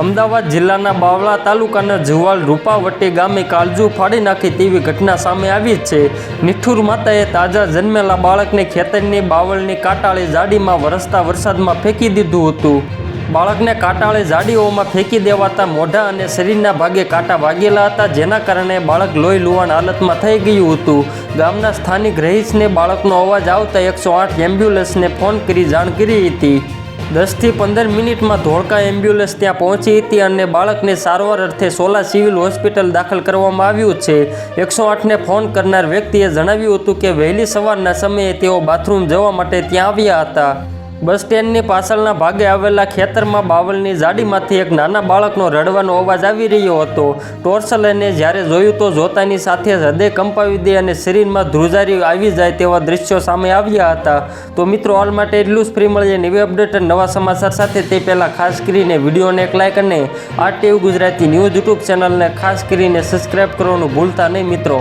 અમદાવાદ જિલ્લાના બાવળા તાલુકાના જુવાલ રૂપાવટી ગામે કાળજુ ફાડી નાખી તેવી ઘટના સામે આવી છે. નિઠુર માતાએ તાજા જન્મેલા બાળકને ખેતરની બાવળની કાંટાળી જાડીમાં વરસતા વરસાદમાં ફેંકી દીધું હતું. બાળકને કાંટાળી જાડીઓમાં ફેંકી દેવાતા મોઢા અને શરીરના ભાગે કાંટા વાગેલા હતા, જેના કારણે બાળક લોહી લુવાણ હાલતમાં થઈ ગયું હતું. ગામના સ્થાનિક રહીશને બાળકનો અવાજ આવતા એકસો આઠ એમ્બ્યુલન્સને ફોન કરી જાણ કરી હતી. દસથી પંદર મિનિટમાં ધોળકા એમ્બ્યુલન્સ ત્યાં પહોંચી હતી અને બાળકને સારવાર અર્થે સોલા સિવિલ હોસ્પિટલ દાખલ કરવામાં આવ્યું છે. એકસો આઠને ફોન કરનાર વ્યક્તિએ જણાવ્યું હતું કે વહેલી સવારના સમયે તેઓ બાથરૂમ જવા માટે ત્યાં આવ્યા હતા. બસ સ્ટેન્ડની પાછળના ભાગે આવેલા ખેતરમાં બાવલની જાડીમાંથી એક નાના બાળકનો રડવાનો અવાજ આવી રહ્યો હતો. ટોર્ચ લઈને જ્યારે જોયું તો જોતાની સાથે જ હૃદય કંપાવી દે અને શરીરમાં ધ્રુજારી આવી જાય તેવા દ્રશ્યો સામે આવ્યા હતા. તો મિત્રો, હાલ માટે એટલું જ. ફ્રી મળીએ નવી અપડેટ નવા સમાચાર સાથે. તે પહેલાં ખાસ કરીને વિડીયોને એક લાઇક અને આ ટીવી ગુજરાતી ન્યૂઝ યુટ્યુબ ચેનલને ખાસ કરીને સબસ્ક્રાઈબ કરવાનું ભૂલતા નહીં મિત્રો.